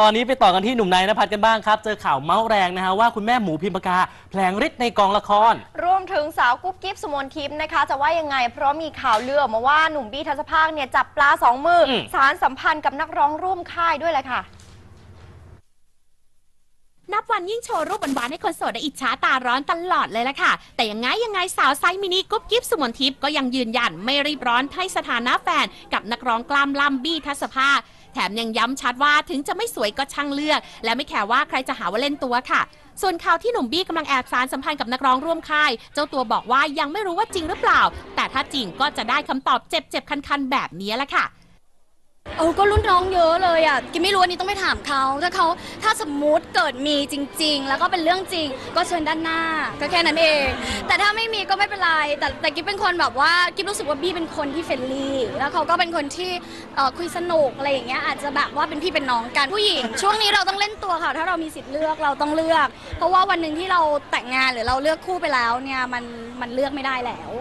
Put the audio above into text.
ตอนนี้ไปต่อกันที่หนุ่มนายนภัสกันบ้างครับ เจอข่าวเมาส์แรงนะฮะว่าคุณแม่หมูพิมพากาแผลงฤทธิ์ในกองละคร รวมถึงสาวกุ๊บกิ๊บสุมนทิพย์นะคะ จะว่ายังไง เพราะมีข่าวเลือออกมาว่าหนุ่มบี้ทัศภาคเนี่ยจับปลาสองมืออม สารสัมพันธ์กับนักร้องร่วมค่ายด้วยแหละค่ะ นับวันยิ่งโชว์รูปหวานๆให้คนโสดได้อิจฉาตาร้อนตลอดเลยล่ะค่ะ แต่ยังไงยังไงสาวไซส์มินิกุ๊บกิ๊บสุมนทิพย์ก็ยังยืนยันไม่รีบร้อนให้สถานะแฟนกับนักร้องกล้ามล่ำบี้ทัศภาค แถมยังย้ำชัดว่าถึงจะไม่สวยก็ช่างเลือก และไม่แคร์ว่าใครจะหาว่าเล่นตัวค่ะ ส่วนข่าวที่หนุ่มบี้กำลังแอบสารสัมพันธ์กับนักร้องร่วมค่าย เจ้าตัวบอกว่ายังไม่รู้ว่าจริงหรือเปล่า แต่ถ้าจริงก็จะได้คำตอบเจ็บๆคันๆแบบนี้แหละค่ะ เออก็รุ่นน้องเยอะเลยอะกินไม่รู้อันนี้ต้องไปถามเขาถ้าเขาถ้าสมมุติเกิดมีจริง ๆ แล้วก็เป็นเรื่องจริง ก็เชิญด้านหน้า ก็แค่นั้นเอง แต่ถ้าไม่มีก็ไม่เป็นไร แต่แต่กิ๊บเป็นคนแบบว่ากิ๊บรู้สึกว่าบี้เป็นคนที่เฟรนลี่ แล้วเขาก็เป็นคนที่เอ่อคุยสนุกอะไรอย่างเงี้ยอาจจะแบบว่าเป็นพี่เป็นน้องกันผู้หญิง ช่วงนี้เราต้องเล่นตัวค่ะ ถ้าเรามีสิทธิ์เลือกเราต้องเลือก เพราะว่าวันหนึ่งที่เราแต่งงานหรือเราเลือกคู่ไปแล้วเนี่ยมันมันเลือกไม่ได้แล้ว